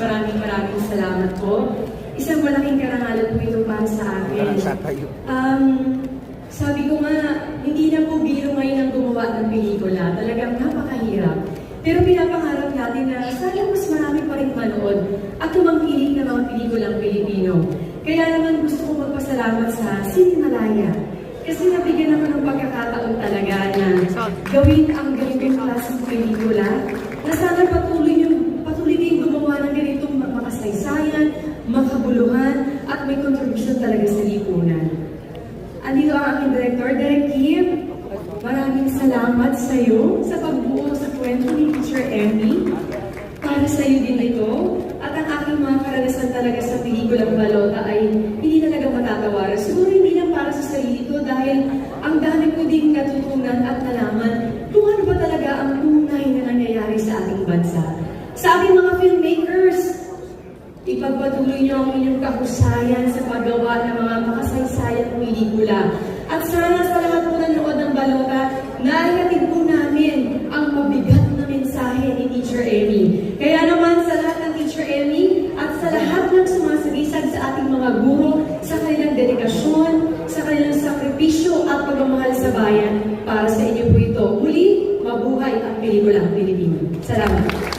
maraming maraming salamat po. Isang malaking karangalan po ito para sa akin. Um, sabi ko nga, hindi na po biro ngayon ang gumawa ng pelikula. Talagang napakahirap. Pero pinapangarap natin na sana mas marami pa rin manood at tumangkilik ng mga pelikulang Pilipino. Kaya naman gusto ko magpasalamat sa Sinimalaya. Kasi nabigyan naman ng pagkakataon talaga na gawin ang ganitong klaseng pelikula na sana patuloy yung patuloy kayong gumawa ng ganitong makasaysayan, makabuluhan, at may kontribusyon talaga sa lipunan. Andito ang aking director, Derek Kim. Maraming salamat sa iyo sa pagbuo sa kwento ni Teacher Emmy. Para sa iyo din ito. At ang aking mga karanasan talaga sa pelikulang Balota ay hindi talaga matatawaran. Siguro hindi lang para sa sarili ko dahil ang dami ko ding natutunan at nalaman kung ano ba talaga ang tunay na nangyayari sa ating bansa. Sa ating mga filmmakers, Ipagpatuloy niyo ang inyong kahusayan sa paggawa ng mga makasaysayang pelikula. At sana sa lahat po nanood ng balota, naihatid po namin ang mabigat na mensahe ni Teacher Emmy. Kaya naman sa lahat ng Teacher Emmy at sa lahat ng sumasagisag sa ating mga guro sa kanilang dedikasyon, sa kanilang sakripisyo at pagmamahal sa bayan, para sa inyo po ito. Muli, mabuhay ang pelikulang Pilipino. Salamat.